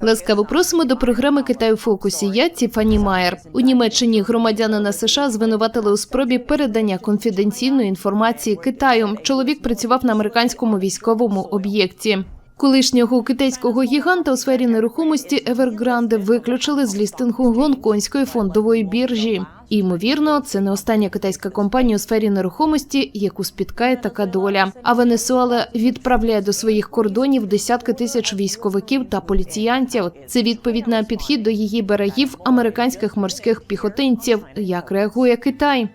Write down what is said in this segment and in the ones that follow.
Ласкаво просимо до програми Китай у фокусі. Я Тіфані Майер. У Німеччині громадянина США звинуватили у спробі передання конфіденційної інформації Китаю. Чоловік працював на американському військовому об'єкті. Колишнього китайського гіганта у сфері нерухомості Evergrande виключили з лістингу гонконгської фондової біржі. І, ймовірно, це не остання китайська компанія у сфері нерухомості, яку спіткає така доля. А Венесуела відправляє до своїх кордонів десятки тисяч військовиків та поліціянтів. Це відповідь на підхід до її берегів американських морських піхотинців. Як реагує Китай?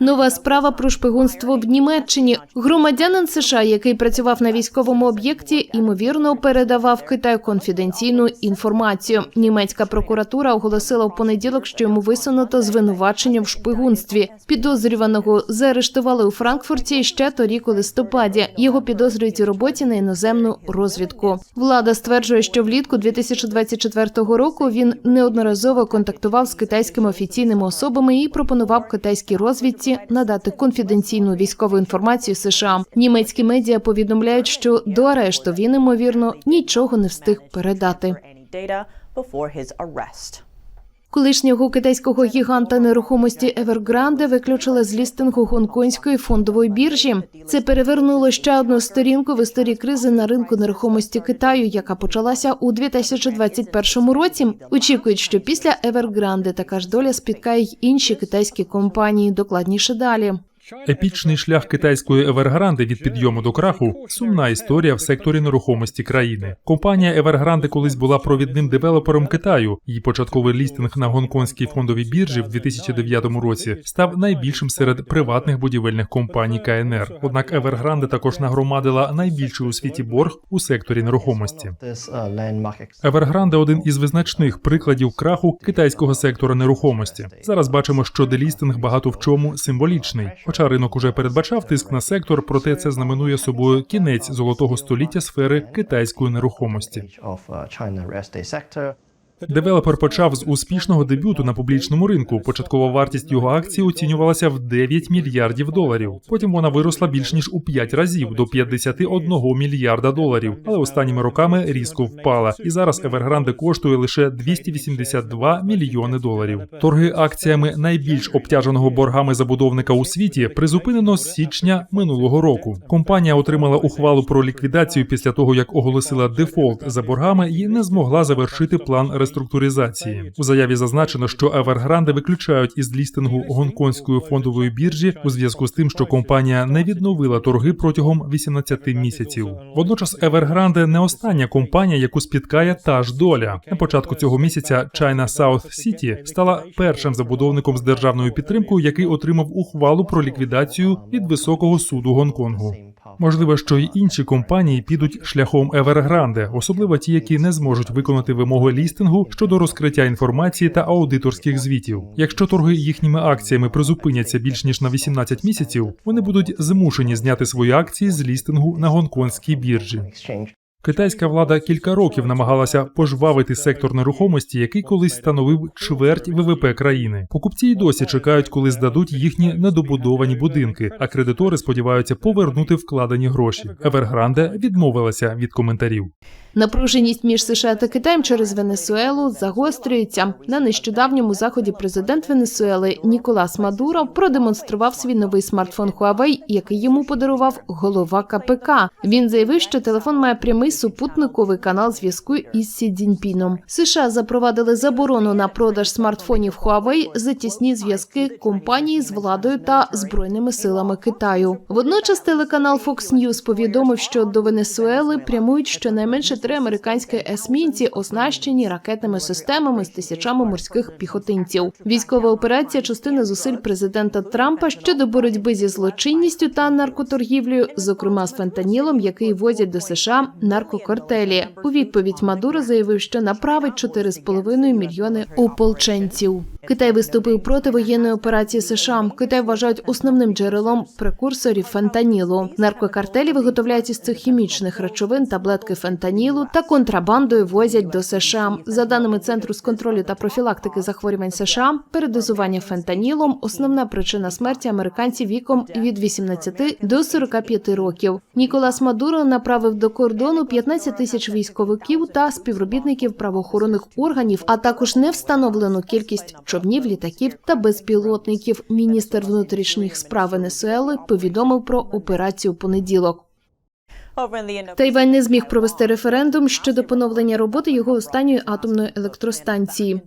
Нова справа про шпигунство в Німеччині. Громадянин США, який працював на військовому об'єкті, ймовірно передавав Китаю конфіденційну інформацію. Німецька прокуратура оголосила в понеділок, що йому висунуто звинувачення в шпигунстві. Підозрюваного заарештували у Франкфурті ще торік у листопаді. Його підозрюють у роботі на іноземну розвідку. Влада стверджує, що влітку 2024 року він неодноразово контактував з китайськими офіційними особами і пропонував китайській розвідці надати конфіденційну військову інформацію США. Німецькі медіа повідомляють, що до арешту він ймовірно нічого не встиг передати. Колишнього китайського гіганта нерухомості Evergrande виключили з лістингу гонконгської фондової біржі. Це перевернуло ще одну сторінку в історії кризи на ринку нерухомості Китаю, яка почалася у 2021 році. Очікують, що після Evergrande така ж доля спіткає й інші китайські компанії. Докладніше далі. Епічний шлях китайської Evergrande від підйому до краху сумна історія в секторі нерухомості країни. Компанія Evergrande колись була провідним девелопером Китаю. Її початковий лістинг на гонконгській фондовій біржі в 2009 році став найбільшим серед приватних будівельних компаній КНР. Однак Evergrande також нагромадила найбільший у світі борг у секторі нерухомості. Evergrande – один із визначних прикладів краху китайського сектора нерухомості. Зараз бачимо, що делістинг багато в чому символічний. Хоча ринок уже передбачав тиск на сектор, проте це знаменує собою кінець золотого століття сфери китайської нерухомості. Девелопер почав з успішного дебюту на публічному ринку. Початкова вартість його акції оцінювалася в 9 мільярдів доларів. Потім вона виросла більш ніж у 5 разів до 51 мільярда доларів. Але останніми роками різко впала. І зараз Evergrande коштує лише 282 мільйони доларів. Торги акціями найбільш обтяженого боргами забудовника у світі призупинено з січня минулого року. Компанія отримала ухвалу про ліквідацію після того, як оголосила дефолт за боргами і не змогла завершити план реструктуризації реструктуризації. У заяві зазначено, що Evergrande виключають із лістингу гонконгської фондової біржі у зв'язку з тим, що компанія не відновила торги протягом 18 місяців. Водночас Evergrande не остання компанія, яку спіткає та ж доля. На початку цього місяця China South City стала першим забудовником з державною підтримкою, який отримав ухвалу про ліквідацію від високого суду Гонконгу. Можливо, що й інші компанії підуть шляхом Evergrande, особливо ті, які не зможуть виконати вимоги лістингу щодо розкриття інформації та аудиторських звітів. Якщо торги їхніми акціями призупиняться більш ніж на 18 місяців, вони будуть змушені зняти свої акції з лістингу на гонконгській біржі. Китайська влада кілька років намагалася пожвавити сектор нерухомості, який колись становив чверть ВВП країни. Покупці й досі чекають, коли здадуть їхні недобудовані будинки, а кредитори сподіваються повернути вкладені гроші. Евергранде відмовилася від коментарів. Напруженість між США та Китаєм через Венесуелу загострюється. На нещодавньому заході президент Венесуели Ніколас Мадуро продемонстрував свій новий смартфон Huawei, який йому подарував голова КПК. Він заявив, що телефон має прямий супутниковий канал зв'язку із Сі Цзіньпіном. США запровадили заборону на продаж смартфонів Huawei за тісні зв'язки компанії з владою та збройними силами Китаю. Водночас телеканал Fox News повідомив, що до Венесуели прямують щонайменше три американські есмінці, оснащені ракетними системами з тисячами морських піхотинців. Військова операція частина зусиль президента Трампа щодо боротьби зі злочинністю та наркоторгівлею, зокрема з фентанілом, який возять до США наркокартелі. У відповідь Мадуро заявив, що направить 4,5 мільйони ополченців. Китай виступив проти воєнної операції США. Китай вважають основним джерелом прекурсорів фентанілу. Наркокартелі виготовляють із цих хімічних речовин таблетки фентанілу та контрабандою возять до США. За даними Центру з контролю та профілактики захворювань США, передозування фентанілом основна причина смерті американців віком від 18 до 45 років. Ніколас Мадуро направив до кордону 15 тисяч військовиків та співробітників правоохоронних органів, а також невстановлену кількість човнів, літаків та безпілотників. Міністр внутрішніх справ Венесуели повідомив про операцію понеділок. Тайвань не зміг провести референдум щодо поновлення роботи його останньої атомної електростанції.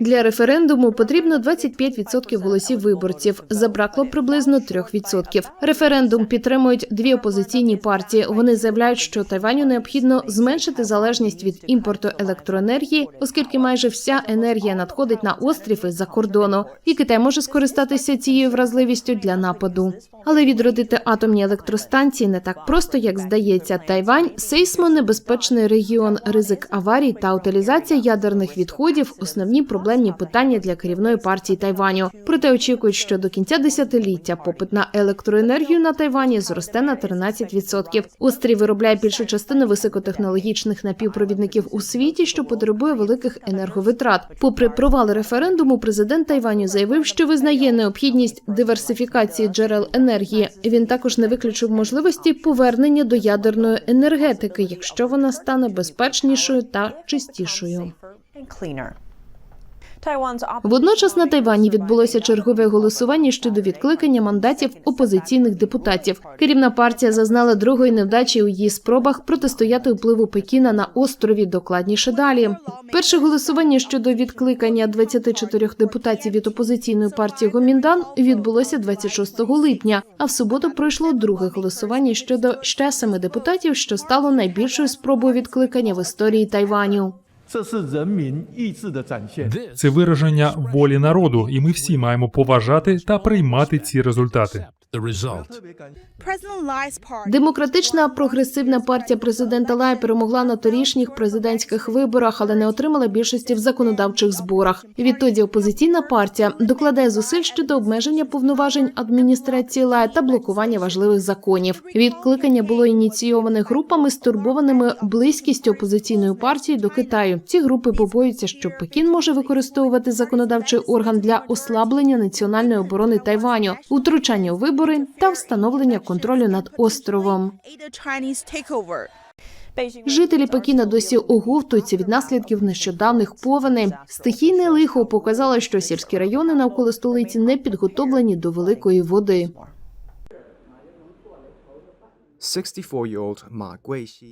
Для референдуму потрібно 25% голосів виборців. Забракло приблизно 3%. Референдум підтримують дві опозиційні партії. Вони заявляють, що Тайваню необхідно зменшити залежність від імпорту електроенергії, оскільки майже вся енергія надходить на острів із-за кордону, і Китай може скористатися цією вразливістю для нападу. Але відродити атомні електростанції не так просто, як здається. Тайвань сейсмонебезпечний регіон, ризик аварій та утилізація ядерних відходів основні проблемні питання для керівної партії Тайваню. Проте очікують, що до кінця десятиліття попит на електроенергію на Тайвані зросте на 13%. Острів виробляє більшу частину високотехнологічних напівпровідників у світі, що потребує великих енерговитрат. Попри провал референдуму, президент Тайваню заявив, що визнає необхідність диверсифікації джерел енергії. Він також не виключив можливості повернення до ядерної енергетики, якщо вона стане безпечнішою та чистішою. Водночас на Тайвані відбулося чергове голосування щодо відкликання мандатів опозиційних депутатів. Керівна партія зазнала другої невдачі у її спробах протистояти впливу Пекіна на острові. Докладніше далі. Перше голосування щодо відкликання 24 депутатів від опозиційної партії Гоміндан відбулося 26 липня. А в суботу пройшло друге голосування щодо ще семи депутатів, що стало найбільшою спробою відкликання в історії Тайваню. Це вираження волі народу, і ми всі маємо поважати та приймати ці результати. Демократична прогресивна партія президента Лай перемогла на торішніх президентських виборах, але не отримала більшості в законодавчих зборах. Відтоді опозиційна партія докладає зусиль щодо обмеження повноважень адміністрації Лай та блокування важливих законів. Відкликання було ініційоване групами, стурбованими близькістю опозиційної партії до Китаю. Ці групи побоюються, що Пекін може використовувати законодавчий орган для ослаблення національної оборони Тайваню, утручання у вибори та встановлення контролю над островом. Жителі Пекіна досі оговтуються від наслідків нещодавних повеней. Стихійне лихо показало, що сільські райони навколо столиці не підготовлені до великої води. 64-year-old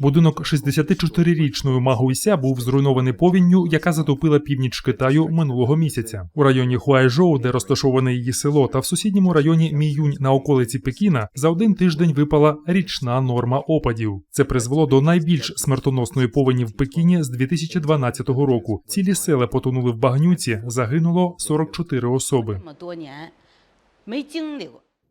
Будинок 64-річної Ма Гуйся був зруйнований повінню, яка затопила північ Китаю минулого місяця. У районі Хуайжоу, де розташоване її село, та в сусідньому районі Міюнь на околиці Пекіна за один тиждень випала річна норма опадів. Це призвело до найбільш смертоносної повені в Пекіні з 2012 року. Цілі села потонули в багнюці, загинуло 44 особи.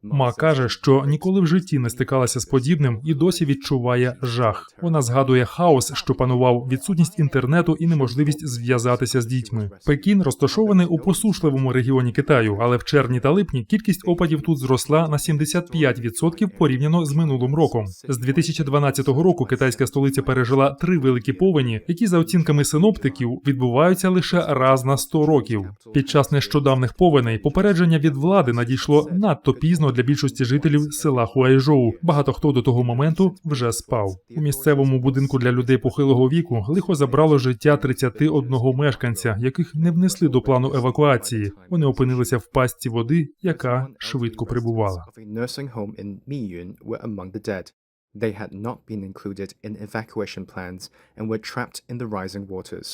Ма каже, що ніколи в житті не стикалася з подібним і досі відчуває жах. Вона згадує хаос, що панував відсутність інтернету і неможливість зв'язатися з дітьми. Пекін розташований у посушливому регіоні Китаю, але в червні та липні кількість опадів тут зросла на 75% порівняно з минулим роком. З 2012 року китайська столиця пережила три великі повені, які за оцінками синоптиків відбуваються лише раз на 100 років. Під час нещодавних повеней попередження від влади надійшло надто пізно для більшості жителів села Хуайжоу. Багато хто до того моменту вже спав. У місцевому будинку для людей похилого віку лихо забрало життя 31 мешканця, яких не внесли до плану евакуації. Вони опинилися в пастці води, яка швидко прибувала. They had not been included in evacuation plans and were trapped in the rising waters.